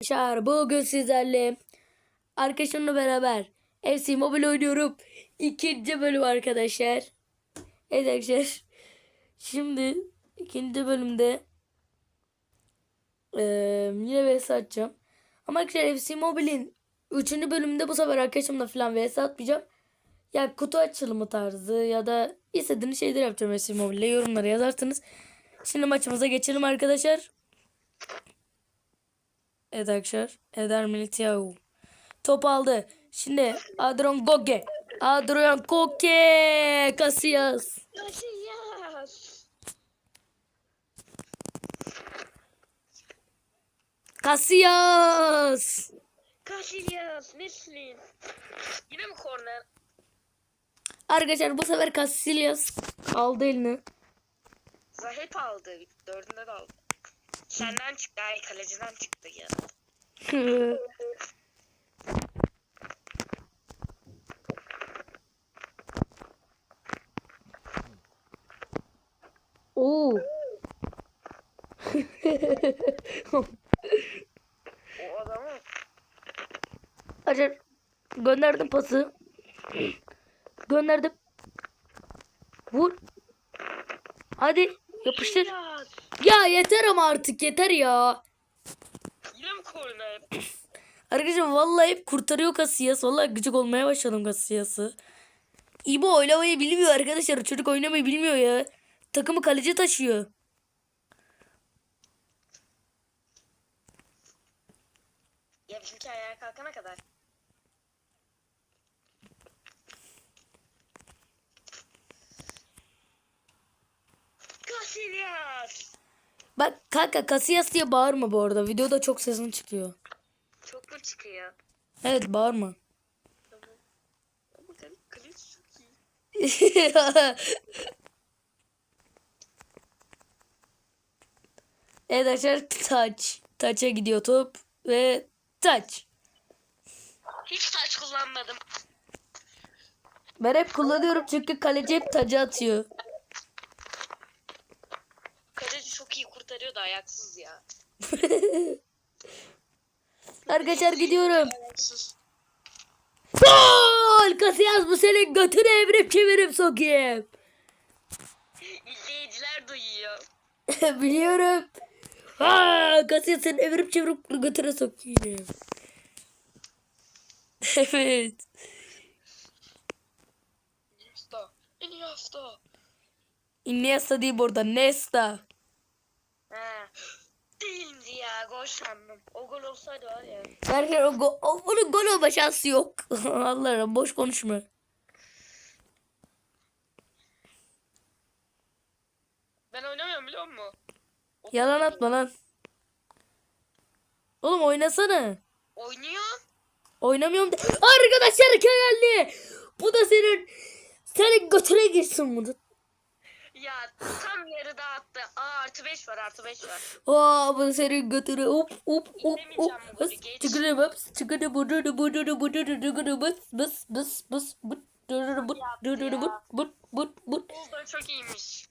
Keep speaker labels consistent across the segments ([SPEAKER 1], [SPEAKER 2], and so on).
[SPEAKER 1] Arkadaşlar bugün sizlerle arkadaşımla beraber FC Mobile oynuyorum. İkinci bölüm arkadaşlar. Evet arkadaşlar. Şimdi ikinci bölümde eee, yine vs atacağım. Ama arkadaşlar FC Mobile'in üçüncü bölümünde bu sefer arkadaşımla falan vs atmayacağım. Ya kutu açılımı tarzı ya da istediğiniz şeyler yapacağım FC Mobile'de yorumlara yazarsınız. Şimdi maçımıza geçelim arkadaşlar. Evet arkadaşlar. Eder Militiao. Top aldı. Şimdi Adron Goge. Adrian Koke. Casillas.
[SPEAKER 2] Casillas.
[SPEAKER 1] Casillas.
[SPEAKER 2] Casillas. Nesin? Yine mi korner?
[SPEAKER 1] Arkadaşlar bu sefer Casillas aldı elini.
[SPEAKER 2] Zahit aldı. Dördünde de aldı. Senden çıktı. Ay kaleciden çıktı ya.
[SPEAKER 1] Oo.
[SPEAKER 2] O adamı
[SPEAKER 1] Arkadaşlar gönderdim pası. Gönderdim. Vur. Hadi yapıştır. Ya yeter ama artık yeter ya.
[SPEAKER 2] Yine mi?
[SPEAKER 1] Arkadaşlar vallahi hep kurtarıyor Casillas. Vallahi gıcık olmaya başladım Casillas'ı. İbo oynamayı bilmiyor arkadaşlar. Çocuk oynamayı bilmiyor ya. Takımı kaleci taşıyor.
[SPEAKER 2] Ya bizimki ayağa kalkana kadar. Casillas.
[SPEAKER 1] Bak kanka Casillas diye bağırma bu arada. Videoda çok sesin çıkıyor.
[SPEAKER 2] Çok mu çıkıyor?
[SPEAKER 1] Evet bağırma.
[SPEAKER 2] Tamam. Ama kale, kaleci çok iyi.
[SPEAKER 1] evet arkadaşlar touch. Touch'a gidiyor top. Ve touch.
[SPEAKER 2] Hiç taç kullanmadım.
[SPEAKER 1] Ben hep kullanıyorum çünkü kaleci hep tacı atıyor.
[SPEAKER 2] Kaleci çok iyi kurtarıyor da ayaksız ya.
[SPEAKER 1] Arkadaşlar gidiyorum.
[SPEAKER 2] Ayaksız.
[SPEAKER 1] Gol! Casillas bu senin götünü evirip çevirip sokayım.
[SPEAKER 2] İzleyiciler duyuyor.
[SPEAKER 1] Biliyorum. Ha, Casillas seni evirip çevirip götüne sokayım. evet.
[SPEAKER 2] Iniesta. Iniesta.
[SPEAKER 1] Iniesta değil burada. Nesta.
[SPEAKER 2] He. Değildi ya gol sandım. O gol olsaydı var ya.
[SPEAKER 1] Arkadaşlar o, go- o, onun gol olma şansı yok. Allah'ım boş konuşma.
[SPEAKER 2] Ben oynamıyorum biliyor musun?
[SPEAKER 1] Yalan atma lan. Oğlum oynasana.
[SPEAKER 2] Oynuyor.
[SPEAKER 1] Oynamıyorum de. Arkadaşlar geldi. Bu da senin senin götüne girsin bu da.
[SPEAKER 2] Ya tam yarıda attı. Aa artı 5 var artı 5 var.
[SPEAKER 1] Aa bu da senin götüne hop hop hop hop. Bas çıkını bas çıkını bu du du bu du du bu du du du du bas bas bas bas bu du du du bu du du du bu bu bu bu.
[SPEAKER 2] Bulldog çok iyiymiş.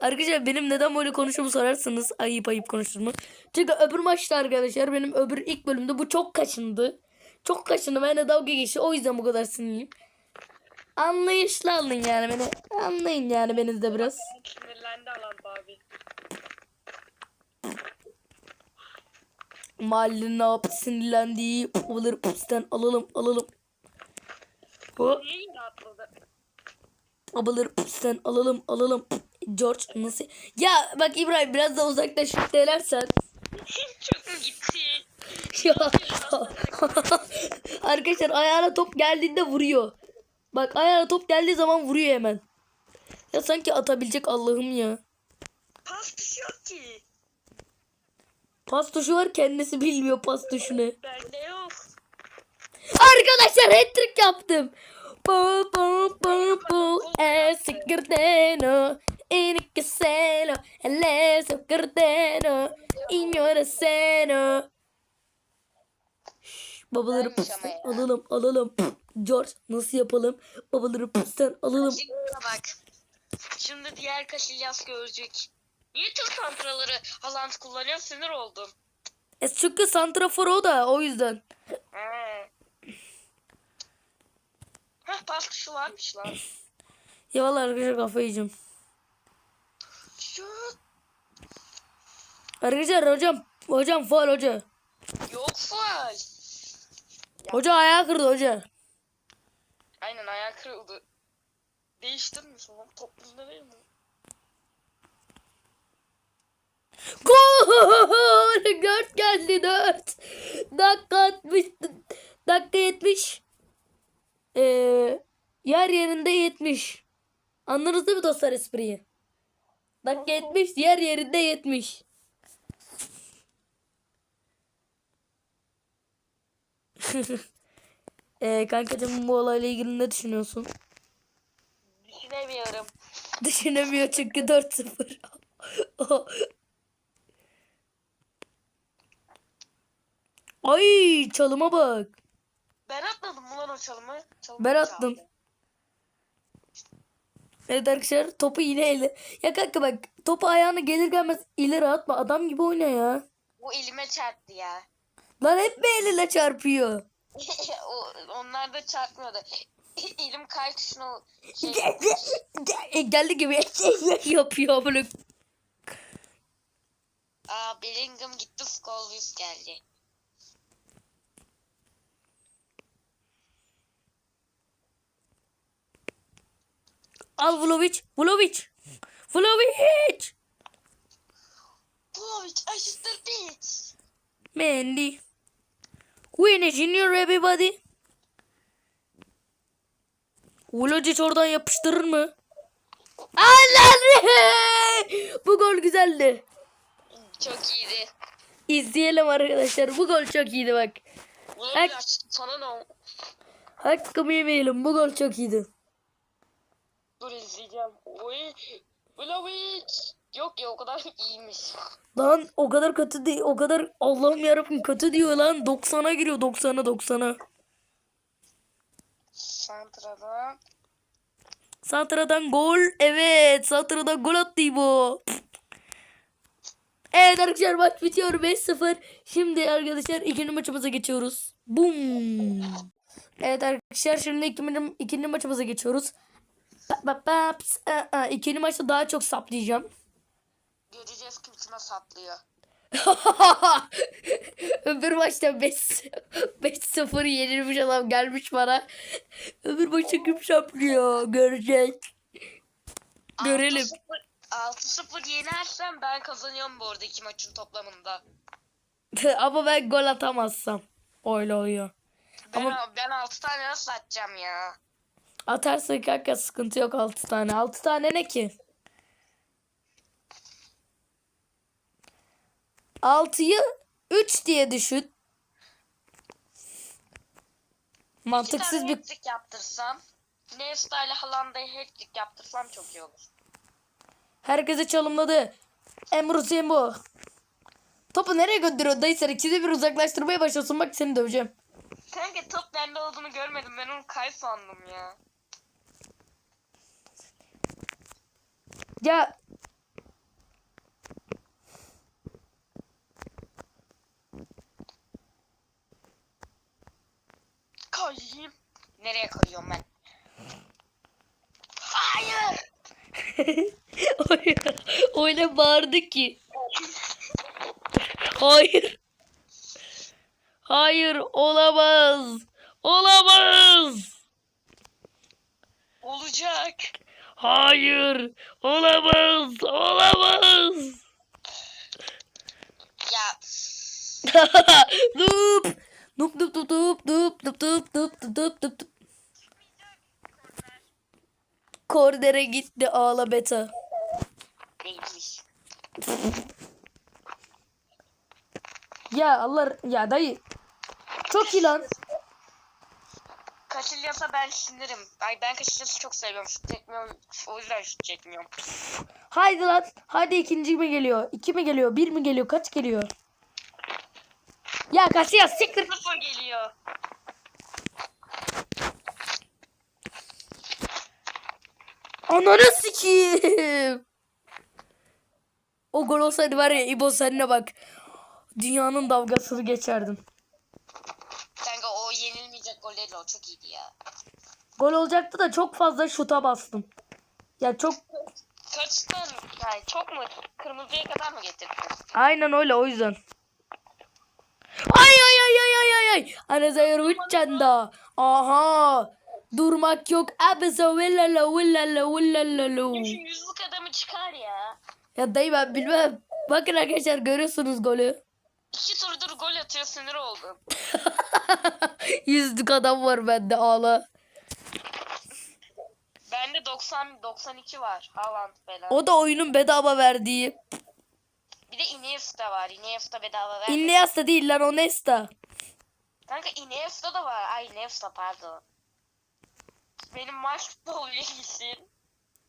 [SPEAKER 1] arkadaşlar benim neden böyle konuşumu sorarsanız ayıp ayıp konuştuğumu. Çünkü öbür maçta arkadaşlar benim öbür ilk bölümde bu çok kaşındı. Çok kaşındı. Benimle dalga geçti. O yüzden bu kadar sinirliyim. Anlayışlı alın yani beni. Anlayın yani beni de biraz.
[SPEAKER 2] Sinirlendi alan abi.
[SPEAKER 1] Mahallenin ne yapıp sinirlendiği babaları püsten alalım alalım. Hop.
[SPEAKER 2] Niye yine atladı?
[SPEAKER 1] Alalım alalım. George nasıl? Ya bak İbrahim biraz da uzaklaşıp denersen.
[SPEAKER 2] çok mu gitti?
[SPEAKER 1] Ya. Arkadaşlar ayağına top geldiğinde vuruyor. Bak ayağına top geldiği zaman vuruyor hemen. Ya sanki atabilecek Allah'ım ya.
[SPEAKER 2] Pas tuşu yok ki.
[SPEAKER 1] Pas tuşu var kendisi bilmiyor pas tuşunu.
[SPEAKER 2] Bende yok.
[SPEAKER 1] Arkadaşlar hat-trick yaptım. Po po po po secretero en el casero el secretero ignora cero. Babaları pıstan alalım alalım. George nasıl yapalım? Babaları pıstan alalım.
[SPEAKER 2] Şimdi bak. Şimdi diğer Casillas görecek. Niye tüm santraları Haaland kullanıyor sinir oldum.
[SPEAKER 1] E çünkü santrafor o da o yüzden.
[SPEAKER 2] He. Heh pas tuşu varmış lan.
[SPEAKER 1] Ya vallahi arkadaşlar kafayı yiyeceğim. Arkadaşlar hocam hocam faul hoca.
[SPEAKER 2] Yok faul.
[SPEAKER 1] Hoca ayağı kırdı hoca.
[SPEAKER 2] Aynen ayağı kırıldı. Değiştirmiş oğlum. Toplumda değil mi?
[SPEAKER 1] Gol! Dört geldi dört. Dakika 60. Dakika 70. Ee, yer yerinde 70. Anladınız değil mi dostlar espriyi? Dakika 70 yer yerinde 70. ee, kankacığım bu olayla ilgili ne düşünüyorsun?
[SPEAKER 2] Düşünemiyorum.
[SPEAKER 1] Düşünemiyor çünkü 4-0. Ay çalıma bak.
[SPEAKER 2] Ben atmadım mı lan o çalımı? Çalımı
[SPEAKER 1] Ben
[SPEAKER 2] çaldı.
[SPEAKER 1] attım. Evet arkadaşlar topu yine ele. Ya kanka bak topu ayağına gelir gelmez ileri atma. Adam gibi oyna ya.
[SPEAKER 2] Bu elime çarptı ya.
[SPEAKER 1] Lan hep mi eline çarpıyor?
[SPEAKER 2] onlar da çarpmıyordu. Elim kay tuşuna şey,
[SPEAKER 1] E, Geldi gibi yapıyor böyle.
[SPEAKER 2] Aa Bellingham gitti Scholes geldi.
[SPEAKER 1] Al Vlaovic. Vlaovic. Vlaovic.
[SPEAKER 2] Pulovic aşıstır bitch.
[SPEAKER 1] Mendy. Winnie Junior everybody. Vlaovic oradan yapıştırır mı? Allah! Bu gol güzeldi.
[SPEAKER 2] Çok iyiydi.
[SPEAKER 1] İzleyelim arkadaşlar. Bu gol çok iyiydi bak.
[SPEAKER 2] Pulovic sana ne?
[SPEAKER 1] Hakkımı yemeyelim. Bu gol çok iyiydi.
[SPEAKER 2] Dur izleyeceğim. Oy. Yok ya o kadar iyiymiş.
[SPEAKER 1] Lan o kadar kötü değil. O kadar Allah'ım yarabbim kötü diyor lan. 90'a giriyor 90'a 90'a.
[SPEAKER 2] Santra'dan.
[SPEAKER 1] Santra'dan gol. Evet. Santra'dan gol attı bu. Evet arkadaşlar maç bitiyor 5-0. Şimdi arkadaşlar ikinci maçımıza geçiyoruz. Boom. Evet arkadaşlar şimdi ikinci, ikinci maçımıza geçiyoruz. Pa, pa, pa, ps, a, a. İkinci maçta daha çok saplayacağım.
[SPEAKER 2] Göreceğiz kim kime saplıyor.
[SPEAKER 1] Öbür maçta 5 5-0 yenilmiş adam gelmiş bana. Öbür maçta kim saplıyor? Görecek. Görelim.
[SPEAKER 2] 6-0 6-0 yenersem ben kazanıyorum bu arada iki maçın toplamında.
[SPEAKER 1] Ama ben gol atamazsam. Öyle oluyor.
[SPEAKER 2] Ben,
[SPEAKER 1] Ama-
[SPEAKER 2] ben 6 tane nasıl atacağım ya?
[SPEAKER 1] Atarsak kanka sıkıntı yok 6 tane. 6 tane ne ki? 6'yı 3 diye düşün. Mantıksız bir...
[SPEAKER 2] hat-trick yaptırsam. Nesta ile Haaland'a hat-trick yaptırsam çok iyi olur.
[SPEAKER 1] Herkese çalımladı. Emre bu. Topu nereye gönderiyor dayı sen ikide bir uzaklaştırmaya başlasın bak seni döveceğim.
[SPEAKER 2] Kanka top bende olduğunu görmedim. Ben onu kay sandım ya.
[SPEAKER 1] Ya
[SPEAKER 2] Koyayım. Nereye koyuyorum ben? Hayır.
[SPEAKER 1] öyle, öyle bağırdı ki. Hayır. Hayır olamaz. Olamaz.
[SPEAKER 2] Olacak.
[SPEAKER 1] Hayır. Olamaz. Olamaz.
[SPEAKER 2] Ya
[SPEAKER 1] Dup. Dup dup dup dup dup dup dup dup dup dup dup. Kordere gitti ağla beta. Ya Allah ya dayı. Çok iyi lan.
[SPEAKER 2] Kaşılyasa ben sinirim. Ay ben Kaşılyas'ı çok seviyorum. Şut çekmiyorum. O yüzden şut çekmiyorum.
[SPEAKER 1] Haydi lan. Hadi ikinci mi geliyor? İki mi geliyor? Bir mi geliyor? Kaç geliyor? Ya ya siktir.
[SPEAKER 2] Sıfır geliyor.
[SPEAKER 1] Ananı sikeyim. O gol olsaydı var ya İbo senine bak. dünyanın dalgasını geçerdim.
[SPEAKER 2] Kanka o yenilmeyecek golleri o çok iyiydi ya.
[SPEAKER 1] Gol olacaktı da çok fazla şuta bastım. Ya çok
[SPEAKER 2] Kaçtan yani çok mu kırmızıya kadar mı getirdin?
[SPEAKER 1] aynen öyle o yüzden. Ay ay ay ay ay ay ay. Anasayır uçanda. Aha. Durmak yok. Abisa villala villala villala.
[SPEAKER 2] Şu yüzlük adamı çıkar ya.
[SPEAKER 1] Ya dayı ben bilmem. Bakın arkadaşlar görüyorsunuz golü.
[SPEAKER 2] İki turdur gol atıyor sinir oldum.
[SPEAKER 1] Yüzlük adam var bende ağla.
[SPEAKER 2] Bende 90 92 var. Haaland falan.
[SPEAKER 1] O da oyunun bedava verdiği.
[SPEAKER 2] Bir de Iniesta var. Iniesta bedava ver.
[SPEAKER 1] Iniesta değil lan o Nesta.
[SPEAKER 2] Kanka Iniesta da var. Ay Iniesta pardon. Benim maç futbol bilgisin.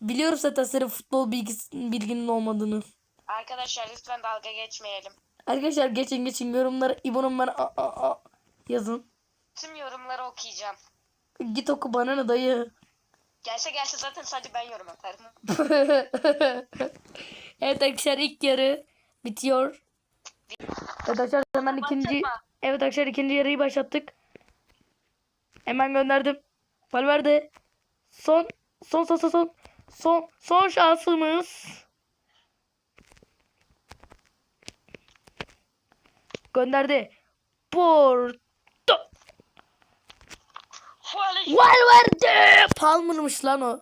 [SPEAKER 1] Biliyorum zaten senin futbol bilgisi, bilginin olmadığını.
[SPEAKER 2] Arkadaşlar lütfen dalga geçmeyelim.
[SPEAKER 1] Arkadaşlar geçin geçin yorumlara İbo'nun bana a, a, a yazın.
[SPEAKER 2] Tüm yorumları okuyacağım.
[SPEAKER 1] Git oku bana ne dayı.
[SPEAKER 2] Gelse gelse zaten sadece ben yorum yaparım.
[SPEAKER 1] evet arkadaşlar ilk yarı bitiyor. Evet arkadaşlar hemen ikinci Evet arkadaşlar ikinci yarıyı başlattık. Hemen gönderdim. Valverde. Son son son son son son son şansımız. Gönderdi. Porto. Valverde. Palmer'mış lan o.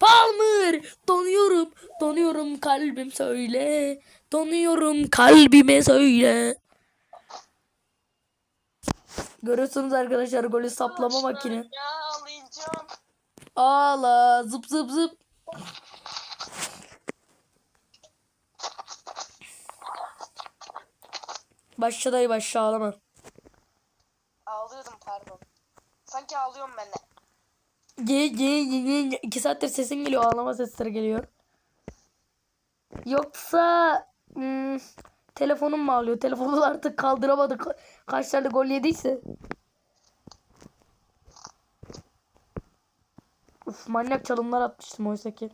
[SPEAKER 1] Palmer. Donuyorum. Donuyorum kalbim söyle. Donuyorum kalbime söyle. Görüyorsunuz arkadaşlar golü saplama makine. Ağla zıp zıp zıp. Başla dayı başla ağlama.
[SPEAKER 2] Ağlıyorum pardon. Sanki ağlıyorum ben de.
[SPEAKER 1] Ge ge ge ge. İki saattir sesin geliyor ağlama sesleri geliyor. Yoksa hmm, telefonum mu ağlıyor? Telefonu artık kaldıramadı. Ka- Kaç tane gol yediyse. Uf manyak çalımlar atmıştım oysa ki.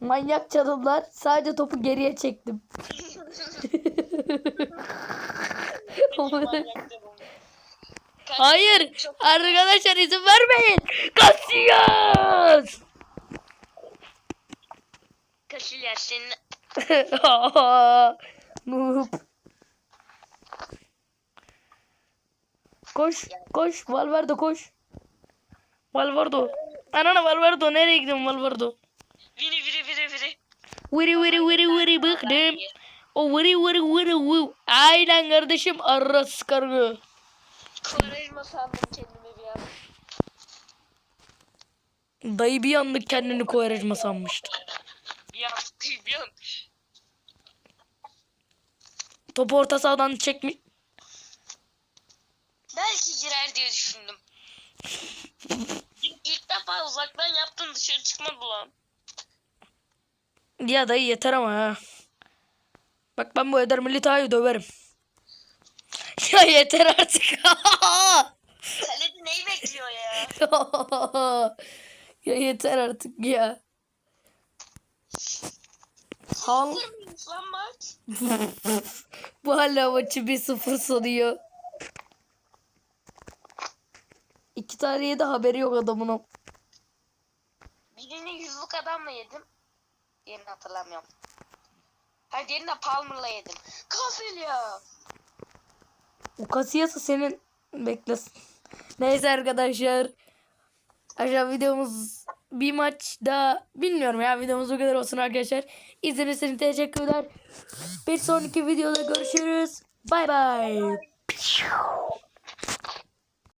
[SPEAKER 1] Manyak çalımlar. Sadece topu geriye çektim. Hayır. Arkadaşlar izin vermeyin. Casillas.
[SPEAKER 2] Casillas senin
[SPEAKER 1] Noob. Koş, koş, Valverde koş. Valverde. Anana Valverde nereye gidiyorsun Valverde?
[SPEAKER 2] viri viri viri viri.
[SPEAKER 1] Viri viri viri viri bıktım. O viri viri viri viri. Aynen kardeşim arras kargı.
[SPEAKER 2] Kovarejma sandım kendimi bir an.
[SPEAKER 1] Dayı bir anlık kendini koyarajma sanmıştı.
[SPEAKER 2] Bir an.
[SPEAKER 1] Topu orta sahadan çekmiş.
[SPEAKER 2] Belki girer diye düşündüm. İlk defa uzaktan yaptın dışarı çıkmadı lan.
[SPEAKER 1] Ya dayı yeter ama ha. Bak ben bu Eder Milita'yı döverim. Ya yeter artık.
[SPEAKER 2] Kaleci neyi bekliyor ya?
[SPEAKER 1] ya yeter artık ya. Hal bu hala maçı 1-0 sanıyor. İki tane yedi haberi yok adamın.
[SPEAKER 2] Birini yüzlük adamla yedim. Diğerini hatırlamıyorum. Ha diğerini de Palmer'la yedim. Kafil ya.
[SPEAKER 1] O kasiyası senin beklesin. Neyse arkadaşlar. Aşağı videomuz bir maç daha bilmiyorum ya videomuz bu kadar olsun arkadaşlar. İzlediğiniz için teşekkürler. Bir sonraki videoda görüşürüz. Bay bay.